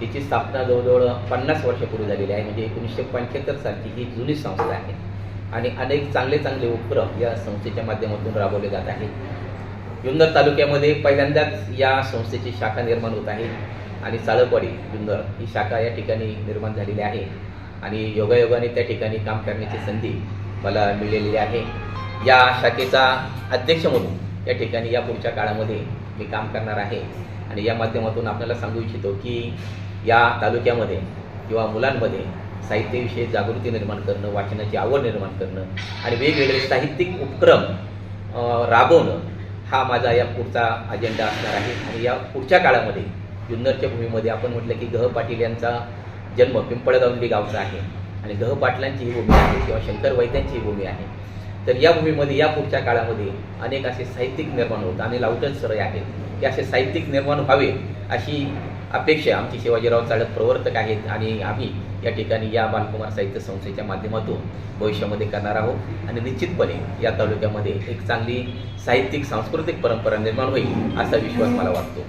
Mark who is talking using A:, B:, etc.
A: तिची स्थापना जवळजवळ पन्नास वर्षापूर्वी झालेली आहे. म्हणजे एकोणीसशे पंच्याहत्तर सालची ही जुनी संस्था आहे. आणि अनेक चांगले चांगले उपक्रम या संस्थेच्या माध्यमातून राबवले जात आहेत. जुन्नर तालुक्यामध्ये पहिल्यांदाच या संस्थेची शाखा निर्माण होत आहे. आणि चाळकवाडी जुन्नर ही शाखा या ठिकाणी निर्माण झालेली आहे. आणि योगायोगाने त्या ठिकाणी काम करण्याची संधी मला मिळालेली आहे. या शाखेचा अध्यक्ष म्हणून या ठिकाणी या पुढच्या काळामध्ये मी काम करणार आहे. आणि या माध्यमातून आपल्याला सांगू इच्छितो की या तालुक्यामध्ये किंवा मुलांमध्ये साहित्याविषयी जागृती निर्माण करणं वाचनाची आवड निर्माण करणं आणि वेगवेगळे साहित्यिक उपक्रम राबवणं हा माझा या पुढचा अजेंडा असणार आहे. आणि या पुढच्या काळामध्ये जुन्नरच्या भूमीमध्ये आपण म्हटलं की गह पाटील यांचा जन्म पिंपळगावली गावचा आहे. आणि गह पाटलांची ही भूमी आहे किंवा शंकर वैद्यांची ही भूमी आहे. तर या भूमीमध्ये या पुढच्या काळामध्ये अनेक असे साहित्यिक निर्माण होत. आणि लावटच सरय आहेत की असे साहित्यिक निर्माण व्हावे अशी अपेक्षा आमची शिवाजीराव चाळक प्रवर्तक आहेत. आणि आम्ही या ठिकाणी या बालकुमार साहित्य संस्थेच्या माध्यमातून भविष्यामध्ये करणार आहोत. आणि निश्चितपणे या तालुक्यामध्ये एक चांगली साहित्यिक सांस्कृतिक परंपरा निर्माण होईल असा विश्वास मला वाटतो.